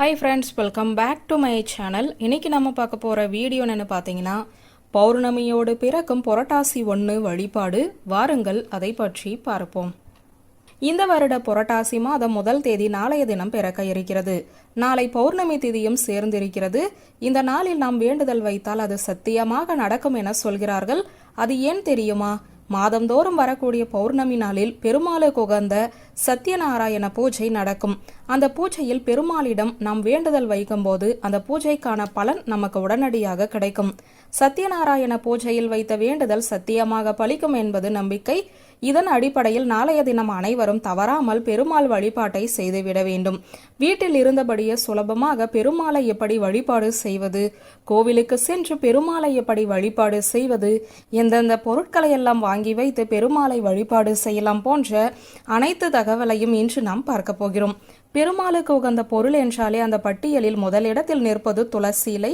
Hi friends welcome back to my channel இன்னைக்கு நம்ம பார்க்க போகிற வீடியோ என்னன்னு பார்த்தீங்கன்னா பௌர்ணமியோடு பிறக்கும் புரட்டாசி ஒன்று வழிபாடு வாருங்கள் அதை பற்றி பார்ப்போம். இந்த வருட புரட்டாசி மாதம் முதல் தேதி நாளைய தினம் பிறக்க இருக்கிறது. நாளை பௌர்ணமி திதியும் சேர்ந்திருக்கிறது. இந்த நாளில் நாம் வேண்டுதல் வைத்தால் அது சத்தியமாக நடக்கும் என சொல்கிறார்கள். அது ஏன் தெரியுமா? மாதந்தோறும் வரக்கூடிய பௌர்ணமி நாளில் பெருமாளுக்கு உகந்த சத்யநாராயண பூஜை நடக்கும். அந்த பூஜையில் பெருமாளிடம் நாம் வேண்டுதல் வைக்கும்போது அந்த பூஜைக்கான பலன் நமக்கு உடனடியாக கிடைக்கும். சத்யநாராயண பூஜையில் வைத்த வேண்டுதல் சத்தியமாக பலிக்கும் என்பது நம்பிக்கை. இதன் அடிப்படையில் நாளைய தினம் அனைவரும் தவறாமல் பெருமாள் வழிபாட்டை செய்துவிட வேண்டும். வீட்டில் இருந்தபடியே சுலபமாக பெருமாளை எப்படி வழிபாடு செய்வது கோவிலுக்கு சென்று பெருமாளை எப்படி வழிபாடு செய்வது எந்தெந்த பொருட்களை எல்லாம் வாங்கி வைத்து பெருமாளை வழிபாடு செய்யலாம் போன்ற அனைத்து தகவலையும் இன்று நாம் பார்க்க போகிறோம். பெருமாளுக்கு உகந்த பொருள் என்றாலே அந்த பட்டியலில் முதலிடத்தில் நிற்பது துளசி இலை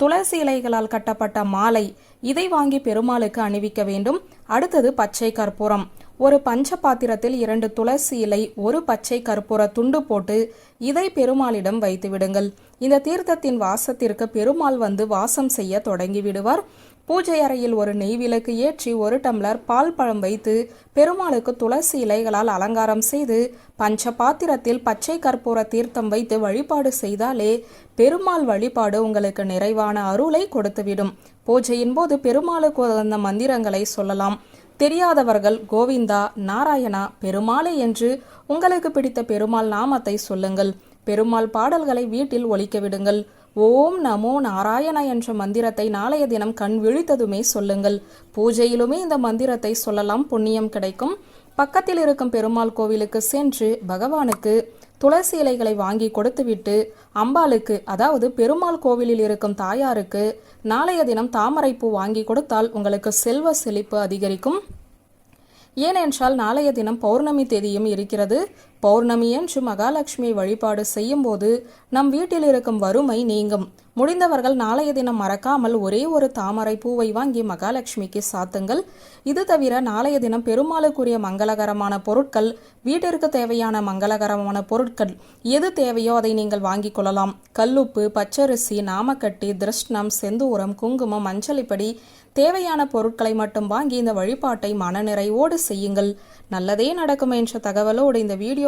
துளசி இலைகளால் கட்டப்பட்ட மாலை இதை வாங்கி பெருமாளுக்கு அணிவிக்க வேண்டும். அடுத்தது பச்சை கற்பூரம். ஒரு பஞ்ச பாத்திரத்தில் இரண்டு துளசி இலை ஒரு பச்சை கற்பூர துண்டு போட்டு இதை பெருமாளிடம் வைத்து விடுங்கள். இந்த தீர்த்தத்தின் வாசத்திற்கு பெருமாள் வந்து வாசம் செய்ய தொடங்கி விடுவார். பூஜை அறையில் ஒரு நெய் விளக்கு ஏற்றி ஒரு டம்ளர் பால் பழம் வைத்து பெருமாளுக்கு துளசி இலைகளால் அலங்காரம் செய்து பஞ்ச பாத்திரத்தில் பச்சை கற்பூர தீர்த்தம் வைத்து வழிபாடு செய்தாலே பெருமாள் வழிபாடு உங்களுக்கு நிறைவான அருளை கொடுத்துவிடும். பூஜையின் போது பெருமாளுக்கு உகந்த மந்திரங்களை சொல்லலாம். தெரியாதவர்கள் கோவிந்தா நாராயணா பெருமாளே என்று உங்களுக்கு பிடித்த பெருமாள் நாமத்தை சொல்லுங்கள். பெருமாள் பாடல்களை வீட்டில் ஒழிக்க விடுங்கள். ஓம் நமோ நாராயண என்ற மந்திரத்தை நாளைய தினம் கண் விழித்ததுமே சொல்லுங்கள். பூஜையிலுமே இந்த மந்திரத்தை சொல்லலாம். புண்ணியம் கிடைக்கும். பக்கத்தில் இருக்கும் பெருமாள் கோவிலுக்கு சென்று பகவானுக்கு துளசி இலைகளை வாங்கி கொடுத்துவிட்டு அம்பாளுக்கு அதாவது பெருமாள் கோவிலில் இருக்கும் தாயாருக்கு நாளைய தினம் தாமரைப்பூ வாங்கி கொடுத்தால் உங்களுக்கு செல்வ செழிப்பு அதிகரிக்கும். ஏனென்றால் நாளைய தினம் பௌர்ணமி தேதியும் இருக்கிறது. பௌர்ணமி என்று மகாலட்சுமியை வழிபாடு செய்யும் போது நம் வீட்டில் இருக்கும் வறுமை நீங்கும். முடிந்தவர்கள் நாளைய தினம் மறக்காமல் ஒரே ஒரு தாமரை பூவை வாங்கி மகாலட்சுமிக்கு சாத்துங்கள். இது தவிர நாளைய தினம் பெருமாளுக்குரிய மங்களகரமான பொருட்கள் வீட்டிற்கு தேவையான மங்களகரமான பொருட்கள் எது தேவையோ அதை நீங்கள் வாங்கிக் கொள்ளலாம். கல்லுப்பு பச்சரிசி நாமக்கட்டி திருஷ்ணம் செந்தூரம் குங்குமம் மஞ்சளிப்படி தேவையான பொருட்களை மட்டும் வாங்கி இந்த வழிபாட்டை மனநிறைவோடு செய்யுங்கள். நல்லதே நடக்கும் என்ற தகவலோடு இந்த வீடியோ